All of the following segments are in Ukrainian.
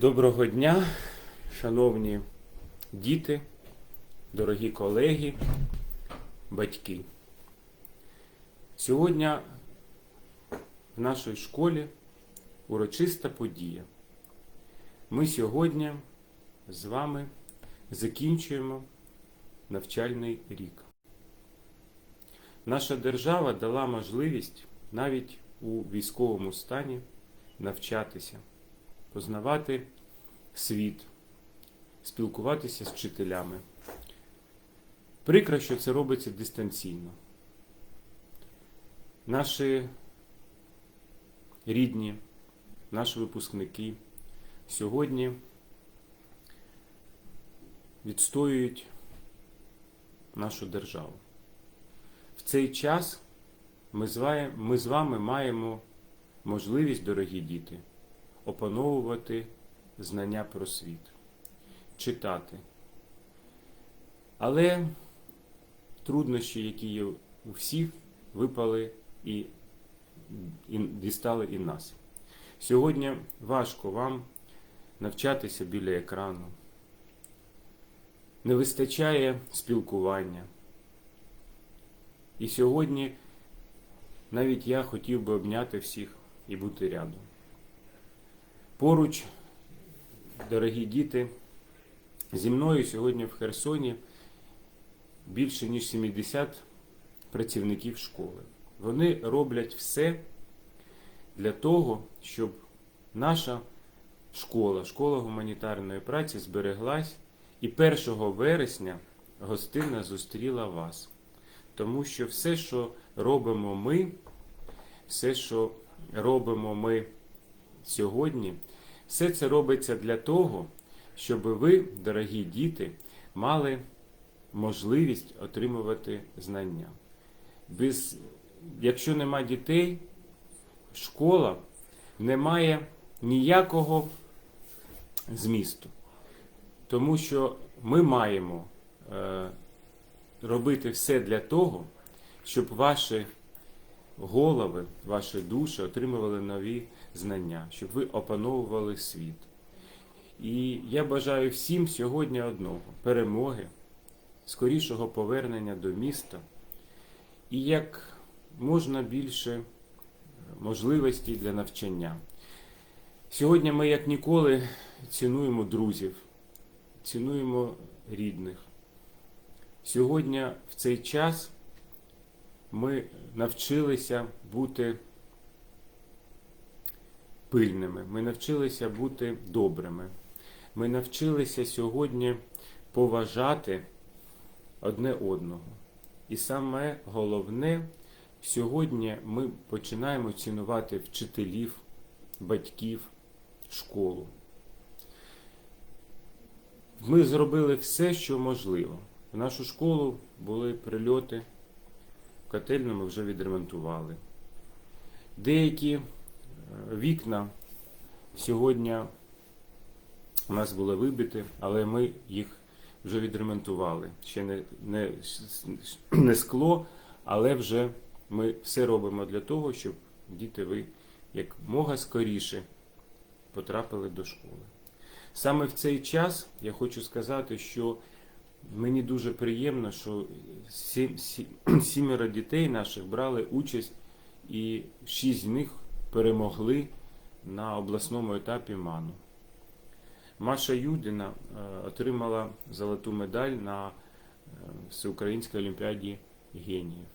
Доброго дня, шановні діти, дорогі колеги, батьки. Сьогодні в нашій школі урочиста подія. Ми сьогодні з вами закінчуємо навчальний рік. Наша держава дала можливість навіть у військовому стані навчатися познавати світ, спілкуватися з вчителями. Прикро, що це робиться дистанційно. Наші рідні, наші випускники сьогодні відстоюють нашу державу. В цей час ми з вами, маємо можливість, дорогі діти, опановувати знання про світ, читати. Але труднощі, які є у всіх, випали і, і дістали і нас. Сьогодні важко вам навчатися біля екрану. Не вистачає спілкування. І сьогодні навіть я хотів би обняти всіх і бути рядом. Поруч, дорогі діти, зі мною сьогодні в Херсоні більше ніж 70 працівників школи. Вони роблять все для того, щоб наша школа, школа гуманітарної праці збереглась і 1 вересня гостинно зустріла вас. Тому що все, що робимо ми, все, що робимо ми сьогодні, все це робиться для того, щоб ви, дорогі діти, мали можливість отримувати знання. Без, якщо нема дітей, школа не має ніякого змісту. Тому що ми маємо е, робити все для того, щоб ваші голови, ваші душі отримували нові знання, щоб ви опановували світ. І я бажаю всім сьогодні одного перемоги, скорішого повернення до міста і як можна більше можливостей для навчання. Сьогодні ми, як ніколи, цінуємо друзів, цінуємо рідних. Сьогодні в цей час ми навчилися бути пильними, ми навчилися бути добрими. Ми навчилися сьогодні поважати одне одного. І саме головне, сьогодні ми починаємо цінувати вчителів, батьків, школу. Ми зробили все, що можливо. В нашу школу були прильоти, котельну ми вже відремонтували. Деякі вікна сьогодні у нас були вибиті, але ми їх вже відремонтували. Ще не, не, не скло, але вже ми все робимо для того, щоб діти ви як мога скоріше потрапили до школи. Саме в цей час я хочу сказати, що мені дуже приємно, що сім, сім, сімеро дітей наших брали участь, і шість з них перемогли на обласному етапі МАНу. Маша Юдіна е, отримала золоту медаль на е, Всеукраїнській олімпіаді геніїв.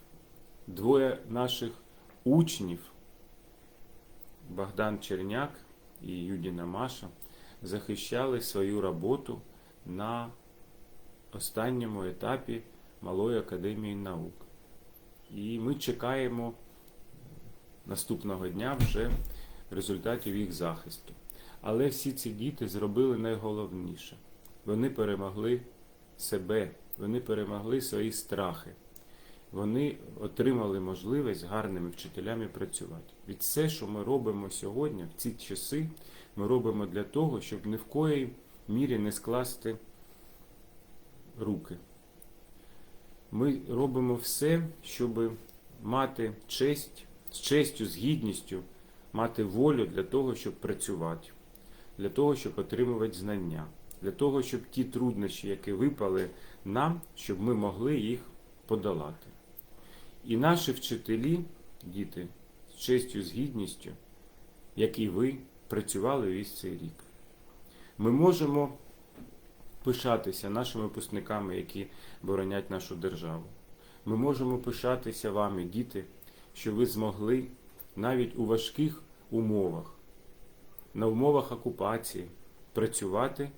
Двоє наших учнів, Богдан Черняк і Юдіна Маша, захищали свою роботу на останньому етапі Малої академії наук. І ми чекаємо наступного дня вже результатів їх захисту. Але всі ці діти зробили найголовніше. Вони перемогли себе, вони перемогли свої страхи. Вони отримали можливість гарними вчителями працювати. Від все, що ми робимо сьогодні, в ці часи, ми робимо для того, щоб ні в коїй мірі не скласти руки. Ми робимо все, щоб мати честь, з честю, з гідністю, мати волю для того, щоб працювати. для того, щоб отримувати знання, для того, щоб ті труднощі, які випали нам, щоб ми могли їх подолати. І наші вчителі, діти, з честю, з гідністю, як і ви, працювали весь цей рік. Ми можемо пишатися нашими випускниками, які боронять нашу державу. Ми можемо пишатися вами, діти, що ви змогли навіть у важких умовах, на умовах окупації, працювати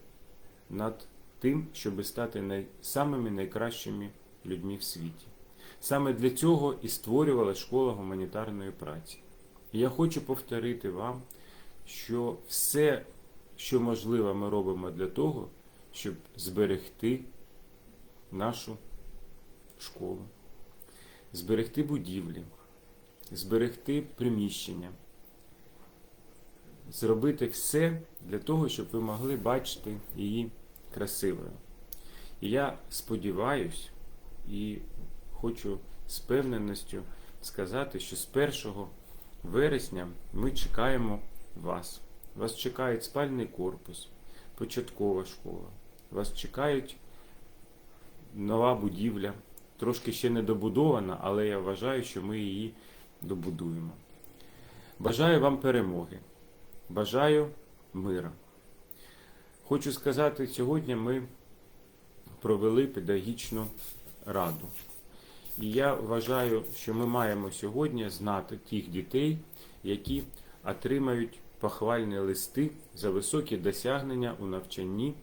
над тим, щоб стати най... самими найкращими людьми в світі. Саме для цього і створювала школа гуманітарної праці. І я хочу повторити вам, що все, що можливо, ми робимо для того, щоб зберегти нашу школу, зберегти будівлі, зберегти приміщення, зробити все для того, щоб ви могли бачити її красивою. І я сподіваюсь і хочу з певненістю сказати, що з 1 вересня ми чекаємо вас. Вас чекає спальний корпус, початкова школа. Вас чекають нова будівля, трошки ще не добудована, але я вважаю, що ми її добудуємо. Бажаю вам перемоги. Бажаю мира. Хочу сказати, сьогодні ми провели педагогічну раду. І я вважаю, що ми маємо сьогодні знати тих дітей, які отримають похвальні листи за високі досягнення у навчанні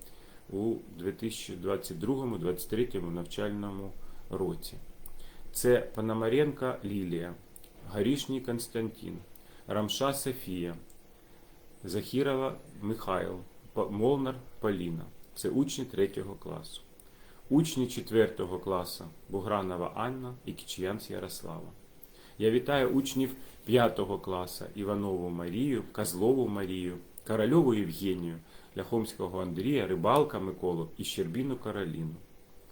у 2022-2023 навчальному році. Це Пономаренко Лілія, Горішній Константин, Рамша Софія, Захірова Михайло, Молнар Поліна. Це учні 3 класу. Учні 4 класу Бугранова Анна і Кичянц Ярослава. Я вітаю учнів 5 класу Іванову Марію, Козлову Марію, Корольову Євгенію, Ляхомського Андрія, Рибалка Миколу і Щербіну Кароліну.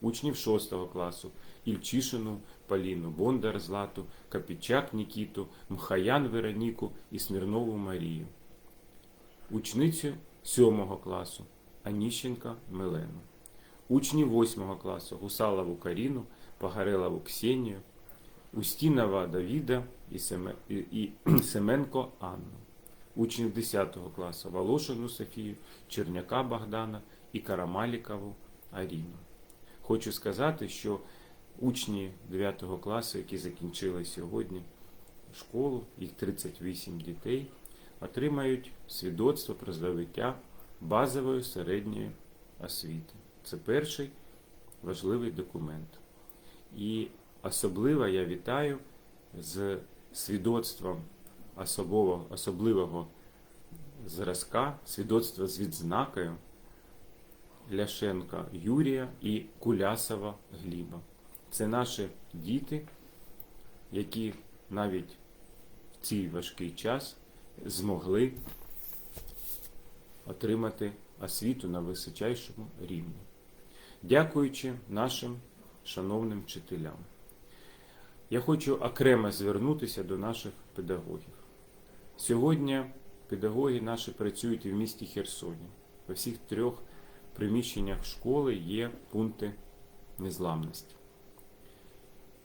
Учнів 6 класу Ільчишину Поліну, Бондар Злату, Капічак Нікіту, Мхаян Вероніку і Смірнову Марію. Учницю 7 класу Аніщенка Милену. Учні 8 класу Гусалову Каріну, Погорелову Ксенію, Устінова Давіда і Семенко Анну. Учнів 10 класу Волошину Софію, Черняка Богдана і Карамалікову Аріну. Хочу сказати, що учні 9 класу, які закінчили сьогодні школу, їх 38 дітей, отримають свідоцтво про здобуття базової середньої освіти. Це перший важливий документ. І особливо я вітаю з свідоцтвом особового, особливого зразка, свідоцтва з відзнакою Ляшенка Юрія і Кулясова Гліба. Це наші діти, які навіть в цей важкий час змогли отримати освіту на височайшому рівні. Дякуючи нашим шановним вчителям. Я хочу окремо звернутися до наших педагогів. Сьогодні педагоги наші працюють і в місті Херсоні. Во всіх трьох приміщеннях школи є пункти незламності.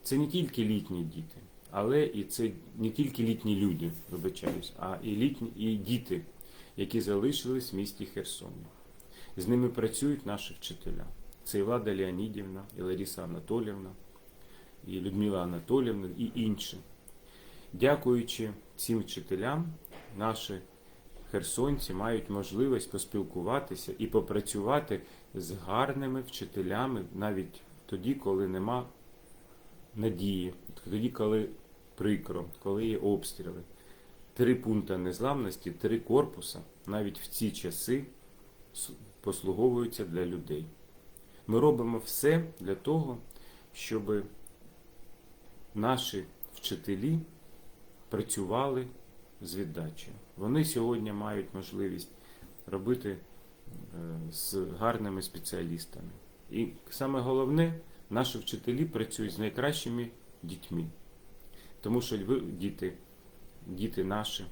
Це не тільки літні діти, але і це не тільки літні люди, вибачаюсь, а і літні і діти, які залишились в місті Херсоні. З ними працюють наші вчителя. Це і Влада Леонідівна, і Лариса Анатолівна, і Людмила Анатолівна, і інші. Дякуючи цим вчителям, наші херсонці мають можливість поспілкуватися і попрацювати з гарними вчителями навіть тоді, коли нема надії, тоді, коли прикро, коли є обстріли. Три пункти незламності, три корпуса навіть в ці часи послуговуються для людей. Ми робимо все для того, щоб наші вчителі працювали з віддачею. Вони сьогодні мають можливість робити е, з гарними спеціалістами. І саме головне, наші вчителі працюють з найкращими дітьми. Тому що ви, діти, діти наші,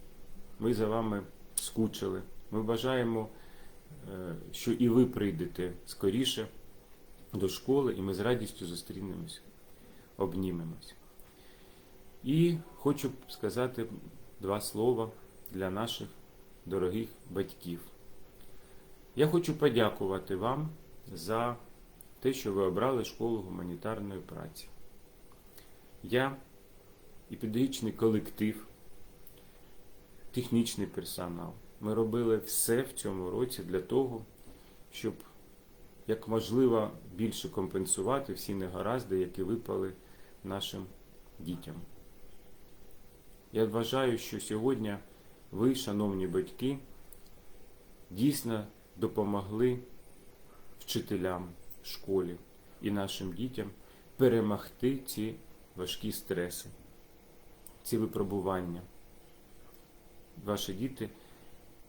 ми за вами скучили. Ми бажаємо е, що і ви прийдете скоріше до школи, і ми з радістю зустрінемось, обнімемось. І хочу сказати два слова для наших дорогих батьків. Я хочу подякувати вам за те, що ви обрали школу гуманітарної праці. Я і педагогічний колектив, технічний персонал. Ми робили все в цьому році для того, щоб як можливо більше компенсувати всі негаразди, які випали нашим дітям. Я вважаю, що сьогодні ви, шановні батьки, дійсно допомогли вчителям школі і нашим дітям перемогти ці важкі стреси, ці випробування. Ваші діти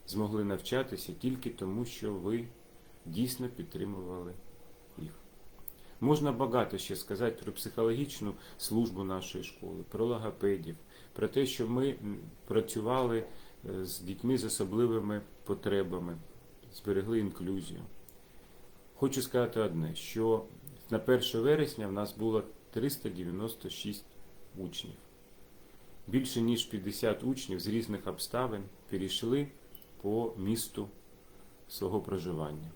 змогли навчатися тільки тому, що ви дійсно підтримували їх. Можна багато ще сказати про психологічну службу нашої школи, про логопедів, про те, що ми працювали е, з дітьми з особливими потребами, зберегли інклюзію. Хочу сказати одне, що на 1 вересня в нас було 396 учнів. Більше ніж 50 учнів з різних обставин перейшли по місту свого проживання,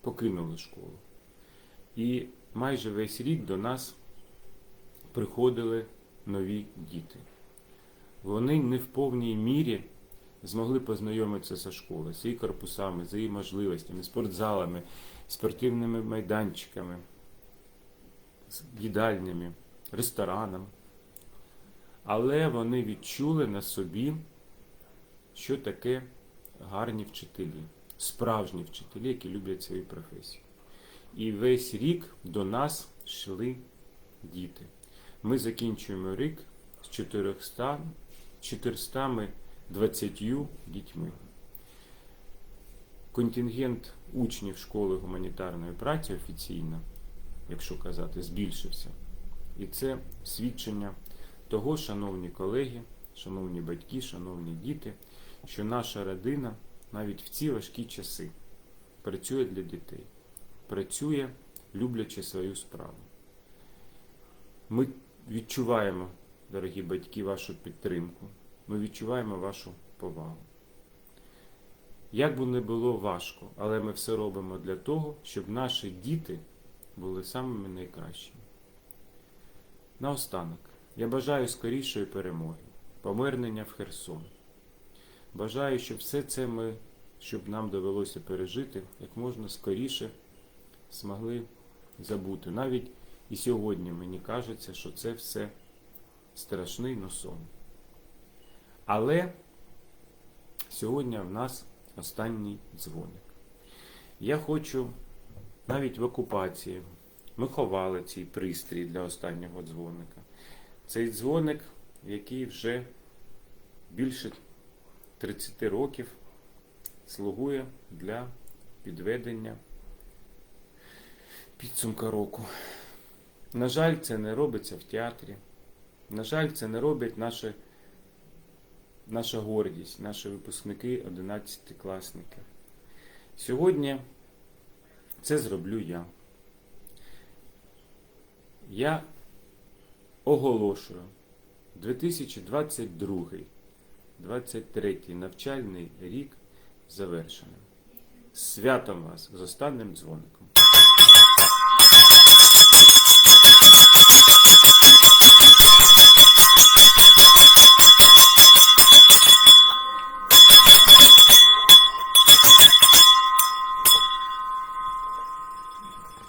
покинули школу. І майже весь рік до нас приходили нові діти. Вони не в повній мірі змогли познайомитися зі школою, з її корпусами, з її можливостями, спортзалами, спортивними майданчиками, їдальнями, ресторанами. Але вони відчули на собі, що таке гарні вчителі, справжні вчителі, які люблять свою професію. І весь рік до нас йшли діти. Ми закінчуємо рік з 400, 420 дітьми. Контингент учнів школи гуманітарної праці офіційно, якщо казати, збільшився. І це свідчення того, шановні колеги, шановні батьки, шановні діти, що наша родина навіть в ці важкі часи працює для дітей, працює, люблячи свою справу. Ми відчуваємо, дорогі батьки, вашу підтримку, ми відчуваємо вашу повагу. Як би не було важко, але ми все робимо для того, щоб наші діти були самими найкращими. Наостанок, я бажаю скорішої перемоги, повернення в Херсон. Бажаю, щоб все це ми, щоб нам довелося пережити, як можна скоріше змогли забути. Навіть і сьогодні мені кажеться, що це все страшний но сон. Але сьогодні в нас останній дзвоник. Я хочу навіть в окупації. Ми ховали цей пристрій для останнього дзвоника. Цей дзвоник, який вже більше 30 років слугує для підведення підсумка року. На жаль, це не робиться в театрі. На жаль, це не роблять наші, наша гордість, наші випускники 11 класники. Сьогодні це зроблю я. Я оголошую 2022-2023 навчальний рік завершеним. З Святом вас з останнім дзвоником.